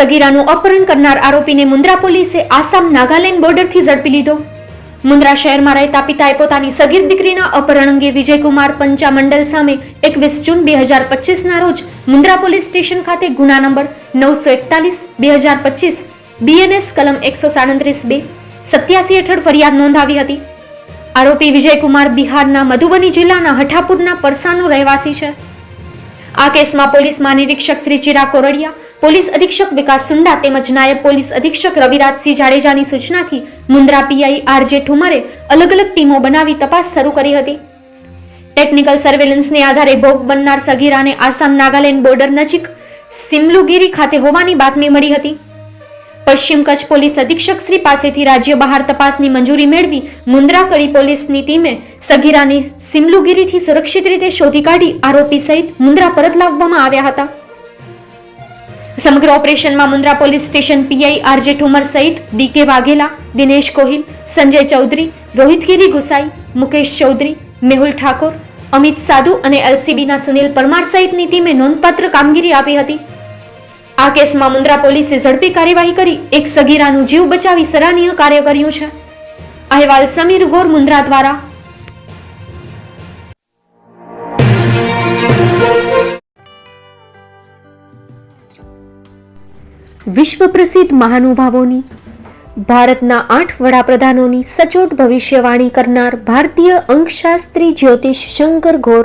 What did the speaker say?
સગીરાનું અપહરણ કરનાર આરોપીને મુન્દ્રા પોલીસે આસામ નાગાલેન્ડ બોર્ડરથી ઝડપી લીધો. મુન્દ્રા શહેરમાં રહેતા પિતાએ પોતાની સગીર દીકરીના અપહરણ અંગે વિજયકુમાર પંચા મંડલ સામે એકવીસ જૂન બે હજાર પચીસના રોજ મુન્દ્રા પોલીસ સ્ટેશન ખાતે ગુના નંબર નવસો એકતાલીસ, બે હજાર પચીસ બીએનએસ કલમ એકસો સાડત્રીસ બે, સત્યાસી હેઠળ ફરિયાદ નોંધાવી હતી. આરોપી વિજયકુમાર બિહારના મધુબની જિલ્લાના હઠાપુરના પરસાનો રહેવાસી છે. આ કેસમાં પોલીસ મહાનિરીક્ષક શ્રી ચિરા કોરડિયા, પોલીસ અધિક્ષક વિકાસ સુંડા તેમજ નાયબ પોલીસ અધિક્ષક રવિરાજસિંહ જાડેજાની સૂચનાથી મુન્દ્રા પીઆઈ આરજે ઠુમરે અલગ અલગ ટીમો બનાવી તપાસ શરૂ કરી હતી. ટેકનિકલ સર્વેલન્સને આધારે ભોગ બનનાર સગીરાને આસામ નાગાલેન્ડ બોર્ડર નજીક સિમલુગીરી ખાતે હોવાની બાતમી મળી હતી. પશ્ચિમ કચ્છ પોલીસ અધિક્ષક શ્રી પાસેથી રાજ્ય બહાર તપાસની મંજૂરી મેળવી મુન્દ્રા કડી પોલીસની ટીમે સગીરાને સિમલુગીરીથી સુરક્ષિત રીતે શોધી કાઢી આરોપી સહિત મુંદ્રા પરત લાવવામાં આવ્યા હતા. સમગ્ર ઓપરેશનમાં Mundra police station PI RJ Thumar સહિત ડીકે વાઘેલા, દિનેશ કોહિલ, સંજય ચૌધરી, રોહિતગીરી ગુસાઈ, મુકેશ ચૌધરી, મેહુલ ઠાકોર, અમિત સાધુ અને એલસીબીના સુનિલ પરમાર સહિતની ટીમે નોંધપાત્ર કામગીરી આપી હતી. આ કેસમાં મુન્દ્રા પોલીસે ઝડપી કાર્યવાહી કરી એક સગીરાનું જીવ બચાવી સરાહનીય કાર્ય કર્યું છે. અહેવાલ સમીર ગોર મુન્દ્રા દ્વારા. વિશ્વ પ્રસિદ્ધ મહાનુભાવોની, ભારતના આઠ વડાપ્રધાનોની સચોટ ભવિષ્યવાણી કરનાર ભારતીય અંકશાસ્ત્રી જ્યોતિષ શંકર ઘોર